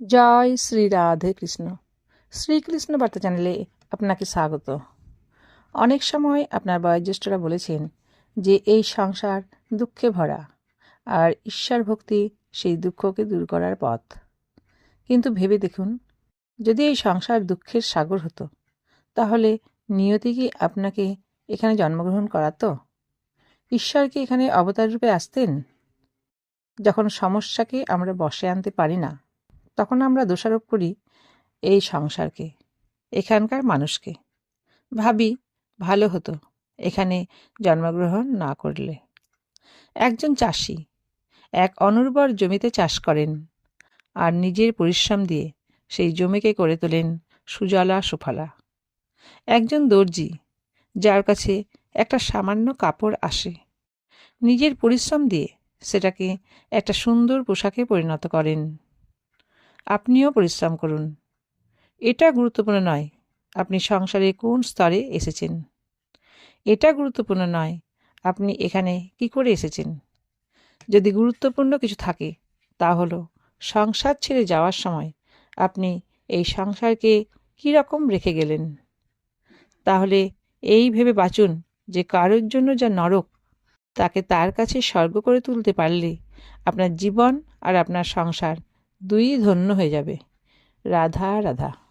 জয় শ্রী রাধে কৃষ্ণ। শ্রীকৃষ্ণ বার্তা চ্যানেলে আপনাকে স্বাগত। অনেক সময় আপনার বয়োজ্যেষ্ঠরা বলেছেন যে এই সংসার দুঃখে ভরা আর ঈশ্বর ভক্তি সেই দুঃখকে দূর করার পথ। কিন্তু ভেবে দেখুন, যদি এই সংসার দুঃখের সাগর হতো, তাহলে নিয়তি কি আপনাকে এখানে জন্মগ্রহণ করাতো? ঈশ্বর কি এখানে অবতার রূপে আসতেন? যখন সমস্যাকে আমরা বসে আনতে পারি না তখন আমরা দোষারোপ করি এই সংসারকে, এখানকার মানুষকে। ভাবি ভালো হতো এখানে জন্মগ্রহণ না করলে। একজন চাষি, এক অনুর্বর জমিতে চাষ করেন আর নিজের পরিশ্রম দিয়ে সেই জমিকে করে তোলেন সুজলা সুফলা। একজন দর্জি, যার কাছে একটা সামান্য কাপড় আসে, নিজের পরিশ্রম দিয়ে সেটাকে একটা সুন্দর পোশাকে পরিণত করেন। আপনিও পরিশ্রম করুন। এটা গুরুত্বপূর্ণ নয়, আপনি সংসারে কোন স্তরে এসেছেন। এটা গুরুত্বপূর্ণ নয়, আপনি এখানে কি করে এসেছেন। যদি গুরুত্বপূর্ণ কিছু থাকে, তা হলো সংসার ছেড়ে যাওয়ার সময় আপনি এই সংসারকে কী রকম রেখে গেলেন। তাহলে এই ভেবে বাঁচুন যে কারোর জন্য যা নরক, তাকে তার কাছে স্বর্গ করে তুলতে পারলে আপনার জীবন আর আপনার সংসার দুই ধন্য হয়ে যাবে। রাধা রাধা।